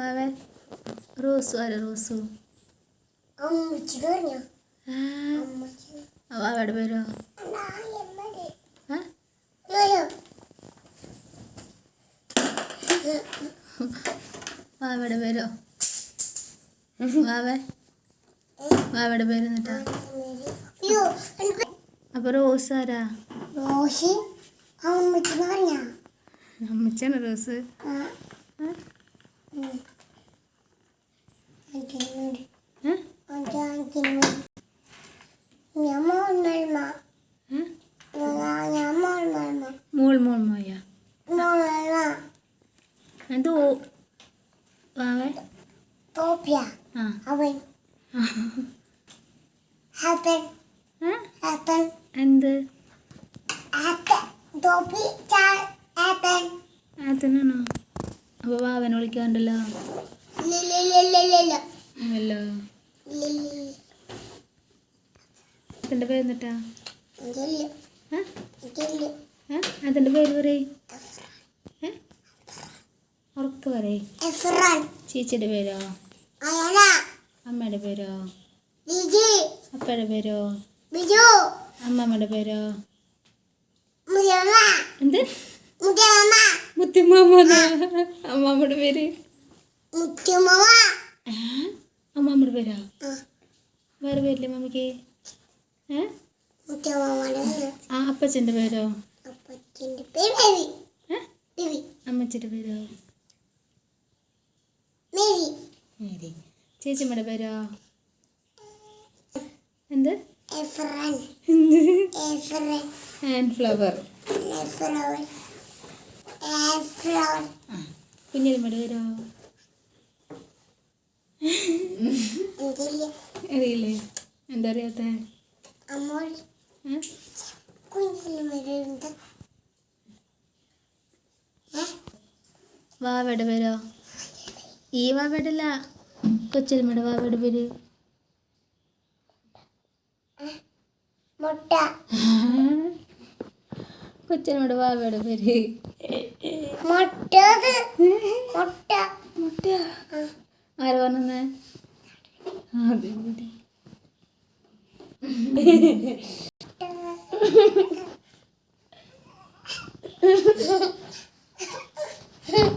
വാവേ റോസു ആരാ റോസു? വാവയുടെ പേരോ വാവയുടെ പേരോ വാവേ. വാവയുടെ പേര് എന്നിട്ടാ. യോ അപ്പോൾ റോസ് ആരാ? റോസ്? അമ്മച്ചാണ് റോസ്? വാവേ തോപ്പിയ അവൻ. ഹാപ്പൻ? ഹാപ്പൻ എന്ത്? തോപ്പി ഹാപ്പൻ ആത്തനാണോ അപ്പൊ വാവനെ വിളിക്കാണ്ടല്ലോ. അല്ലോ ലിലി അതിന്റെ പേര് എന്നിട്ടാ അതിന്റെ പേര് പറയും. ഉറക്ക് വരെ എഫ്രാൻ. ചേച്ചിയുടെ പേരോ? അമ്മയുടെ പേരോ? അപ്പയുടെ പേരോ? അമ്മമ്മയുടെ പേരോ? എന്ത്? മുത്തിമാമ അമ്മമ്മയുടെ പേര്? അമ്മമ്മയുടെ പേരോ? വേറെ പേരില്ലേ മമ്മിക്ക്? ആ അപ്പച്ചന്റെ പേരോ? അപ്പച്ചന്റെ പേര്? മേരി ചേച്ചിമ്മയുടെ പേരോ? എന്ത്? Hand flower. കുഞ്ഞലിമ്മയുടെ പേരോ? അറിയില്ലേ? എന്താ അറിയാത്ത? വാവയുടെ പേരോ? ഈ വാവയുടെ അല്ല കൊച്ചലിമ്മയുടെ വാവയുടെ പേര്? മുട്ട. കൊച്ചലിമ്മയുടെ വാവയുടെ പേര്? ആര് പറഞ്ഞേ അതെ